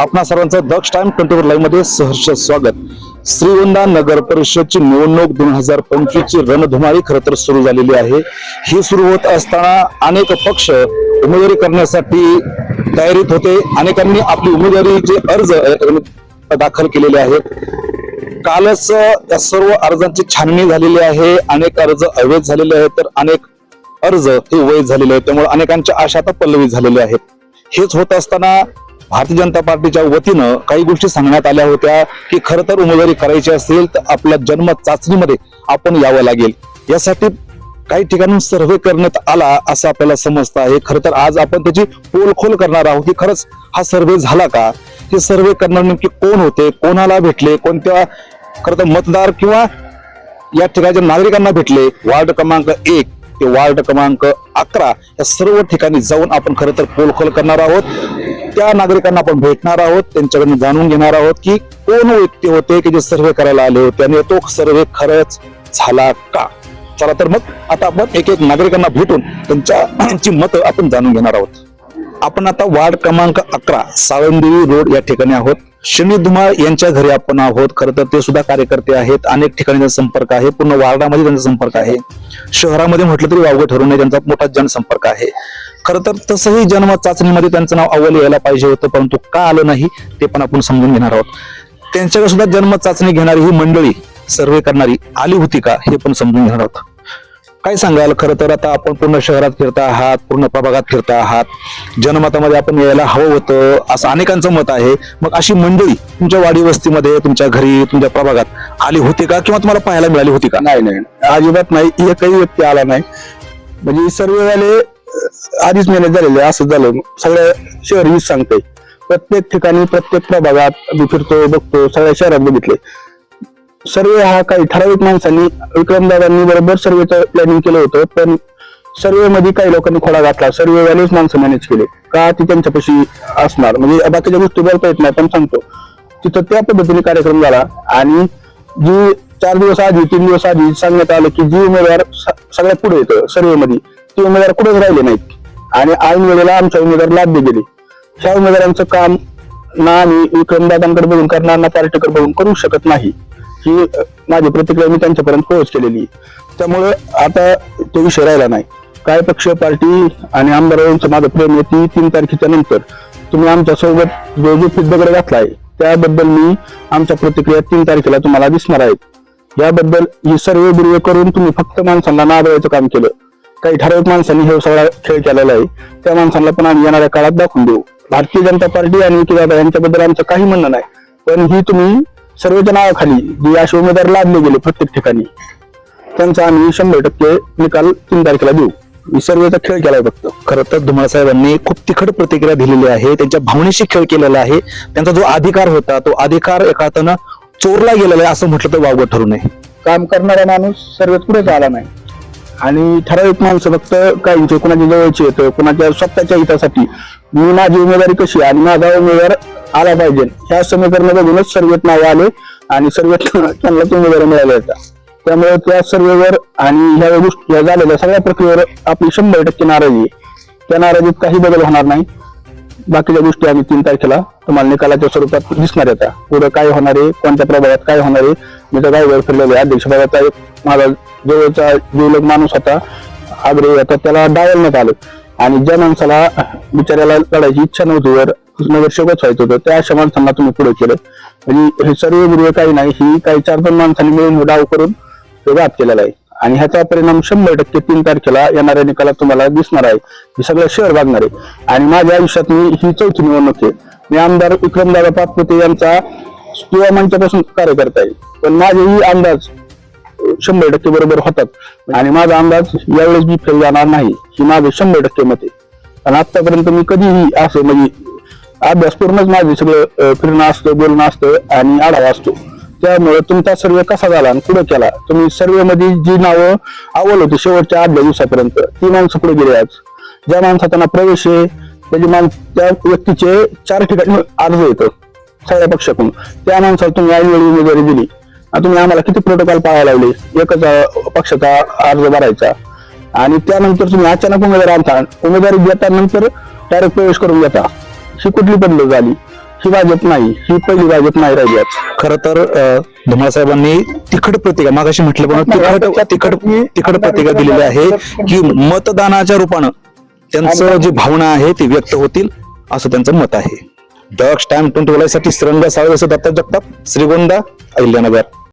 आपणा सर्वांचं Daksh time twenty four लाईव्हमध्ये सहर्ष स्वागत. श्रीगोंदा नगर परिषदची निवडणूक दोन हजार पंचवीस ची रणधुमाळी खरं तर सुरू झालेली आहे. ही सुरू होत असताना अनेक पक्ष उमेदवारी करण्यासाठी तयारीत होते. अनेकांनी आपली उमेदवारीचे अर्ज दाखल केलेले आहेत. कालच या सर्व अर्जांची छाननी झालेली आहे. अनेक अर्ज अवैध झालेले आहेत तर अनेक अर्ज हे वैध झालेले आहेत. त्यामुळे अनेकांच्या आशा आता पल्लवी झालेल्या आहेत. हेच होत असताना भारतीय जनता पार्टीच्या वतीनं काही गोष्टी सांगण्यात आल्या होत्या की खरं तर उमेदवारी करायची असेल तर आपल्या जन्म चाचणीमध्ये आपण यावं लागेल. यासाठी काही ठिकाणून सर्व्हे करण्यात आला असं आपल्याला समजतं आहे. खरं तर आज आपण त्याची पोलखोल करणार आहोत की खरंच हा सर्व्हे झाला का? हे सर्व्हे करणार नेमके कोण होते? कोणाला भेटले? कोणत्या खरं तर मतदार किंवा या ठिकाणच्या नागरिकांना भेटले? वार्ड क्रमांक एक ते वार्ड क्रमांक अकरा या सर्व ठिकाणी जाऊन आपण खरं तर पोलखोल करणार आहोत. त्या नागरिकांना आपण भेटणार आहोत त्यांच्याकडून जाणून घेणार आहोत की कोण व्यक्ती होते की जे सर्व्हे करायला आले होते आणि तो सर्व्हे खरंच झाला का? चला तर मग आता आपण एक एक नागरिकांना भेटून त्यांच्या मतं आपण जाणून घेणार आहोत. आपण आता वार्ड क्रमांक अकरा सावंदेवी रोड या ठिकाणी आहोत. शनी धुमाळ यांच्या घरी आपण आहोत. खरं तर ते सुद्धा कार्यकर्ते आहेत. अनेक ठिकाणी त्यांचा संपर्क आहे. पूर्ण वार्डामध्ये त्यांचा संपर्क आहे. शहरामध्ये म्हटलं तरी वावगं ठरू नये त्यांचा मोठा जनसंपर्क आहे. खरं तर तसंही जन्म चाचणीमध्ये त्यांचं नाव अव्वल यायला पाहिजे होतं परंतु का आलं नाही ते पण आपण समजून घेणार आहोत. त्यांच्याकडे सुद्धा जन्म चाचणी घेणारी ही मंडळी सर्वे करणारी आली होती का हे पण समजून घेणार आहोत. काय सांगाल खरं तर आता आपण पूर्ण शहरात फिरता आहात पूर्ण प्रभागात फिरता आहात. जनमतामध्ये आपण यायला हवं होतं असं अनेकांचं मत आहे. मग अशी मंडळी तुमच्या वाडी वस्तीमध्ये तुमच्या घरी तुमच्या प्रभागात आली होती का? किंवा तुम्हाला पाहायला मिळाली होती का? नाही नाही. अजिबात नाही. एकही व्यक्ती आला नाही. म्हणजे सर्व झाले आधीच मेहनत झालेले असं झालं. सगळ्या शहर मीच सांगते प्रत्येक ठिकाणी प्रत्येक प्रभागात मी फिरतो बघतो. सगळ्या शहरात बघितले सर्वे हा काही ठराविक माणसांनी विक्रमदादांनी बरोबर सर्वेचं प्लॅनिंग केलं होतं पण सर्वे मध्ये काही लोकांनी खोडा घातला. सर्वे सर्वेवालेच माणसं मॅनेज केले. का ती त्यांच्यापाशी असणार? म्हणजे बाकीच्या गोष्टी बोलता येत नाही पण सांगतो. तिथं त्या पद्धतीने कार्यक्रम झाला आणि जी चार दिवस आधी तीन दिवस आधी सांगण्यात आलं की जी उमेदवार सगळ्यात पुढे येतं सर्वेमध्ये ती उमेदवार कुठेच राहिले नाहीत. आणि ऐन वेळेला आमच्या उमेदवार लाभ गेले. ह्या उमेदवारांचं काम ना आम्ही विक्रमदादांकडे बघून करणार ना पार्टीकडे बघून करू शकत नाही. ही माझी प्रतिक्रिया मी त्यांच्यापर्यंत पोहोच केलेली. त्यामुळे आता तो विषय राहिला नाही. काय पक्ष पार्टी आणि आमदारांचं माझं प्रेम आहे ती तीन तारखेच्या नंतर. तुम्ही आमच्यासोबत जो जो फिद्दकडे घातला आहे त्याबद्दल मी आमच्या प्रतिक्रिया तीन तारखेला तुम्हाला दिसणार आहेत. याबद्दल ही सर्व बिर्वे करून तुम्ही फक्त माणसांना नादवायचं काम केलं. काही ठराविक माणसांनी हे सगळा खेळ केलेला आहे. त्या माणसांना पण आम्ही येणाऱ्या काळात दाखवून देऊ. भारतीय जनता पार्टी आणि दादा यांच्याबद्दल आमचं काही म्हणणं नाही. पण ही तुम्ही सर्वेच्या नावाखाली जे असे उमेदवार लादले गेले प्रत्येक ठिकाणी. त्यांचा आम्ही शंभर टक्के निकाल तीन तारखेला देऊ. सर्वेचा खेळ केलाय फक्त. खरं तर धुमाळ साहेबांनी खूप तिखट प्रतिक्रिया दिलेली आहे. त्यांच्या भावनेशी खेळ केलेला आहे. त्यांचा जो अधिकार होता तो अधिकार एका चोरला गेलेला आहे असं म्हटलं तर वावगं ठरू नये. काम करणारा माणूस सर्वेत पुढेच आला नाही. आणि ठराविक माणसं फक्त काहींचे कुणाच्या जवळचे येतं कुणाच्या स्वतःच्या हितासाठी. मी माझी उमेदवारी कशी आणि माझा उमेदवार आला पाहिजे. ह्या समीकरण बघूनच सर्वेत नाव आले आणि सर्वेत त्यांनाच उमेदवारी मिळाल्या होता त्यामुळे त्या सर्वेवर आणि ह्या गोष्टी ह्या झालेल्या सगळ्या प्रक्रियेवर आपली शंभर टक्के नाराजी आहे. त्या नाराजीत काही बदल होणार नाही. बाकीच्या गोष्टी आम्ही तीन तारखेला तुम्हाला निकालाच्या स्वरूपात दिसणार आहेत पुढे काय होणार आहे? कोणत्या प्रभागात काय होणार आहे? मी तर गावभर फिरलेलो आहे. अध्यक्ष भागाचा एक माझा जवळचा जीवलग माणूस होता आग्रही होता त्याला डावलण्यात आलं. आणि ज्या माणसाला बिचाऱ्याला लढायची इच्छा नव्हती वर नगरसेवकच व्हायचं होतं. त्या अशा माणसांना तुम्ही पुढे केलं. म्हणजे हे सर्व गुरु काही नाही ही काही चार दोन माणसांनी मिळून डाव करून तो केलेला आहे. आणि ह्याचा परिणाम शंभर टक्के तीन तारखेला येणाऱ्या निकालात तुम्हाला दिसणार आहे. हे सगळं शहर भागणार आहे. आणि माझ्या आयुष्यात मी ही चौथी निवडणूक आहे. मी आमदार विक्रमदादा पापपुते यांचा युवा मंचापासून कार्यकर्ता आहे. पण माझे ही अंदाज शंभर टक्के बरोबर होतात. आणि माझा अंदाज यावेळेस मी फेल जाणार नाही. ही माझं शंभर टक्के मत आहे. आणि आतापर्यंत मी कधीही असं म्हणजे अभ्यास पूर्णच माझे सगळं फिरणं असतं बोलणं असतं आणि आढावा असतो. त्यामुळे तुमचा सर्वे कसा झाला आणि पुढे केला? तुम्ही सर्वे मध्ये जी नावं आवल होती शेवटच्या आठ दिवसापर्यंत ती माणसं पुढे गेली आज. ज्या माणसाचा प्रवेश आहे त्याची माणस त्या व्यक्तीचे चार ठिकाणी अर्ज येतं सगळ्या पक्षाकडून. त्या माणसाला तुम्ही ऐनवेळी उमेदवारी दिली. आणि तुम्ही आम्हाला किती प्रोटोकॉल पाहायला लावले? एकच पक्षाचा अर्ज भरायचा. आणि त्यानंतर तुम्ही अचानक उमेदवार आणता. उमेदवारी देता नंतर डायरेक्ट प्रवेश करून घेता. ही कुठली पद्धत झाली? ही भाजप नाही ही पहिली भाजप नाही राहिली. खर तर धुमाळ साहेबांनी तिखट प्रतिका मागाशी म्हटलं पण तिखट तिखट तिखट प्रतिका दिलेली आहे की मतदानाच्या रूपानं त्यांचं जी भावना आहे ती व्यक्त होतील असं त्यांचं मत आहे. डॉक्स टाइम ट्वेंटी साठी श्रीरंग सावळे दत्ता जगताप श्रीगोंदा अहिल्यानगर.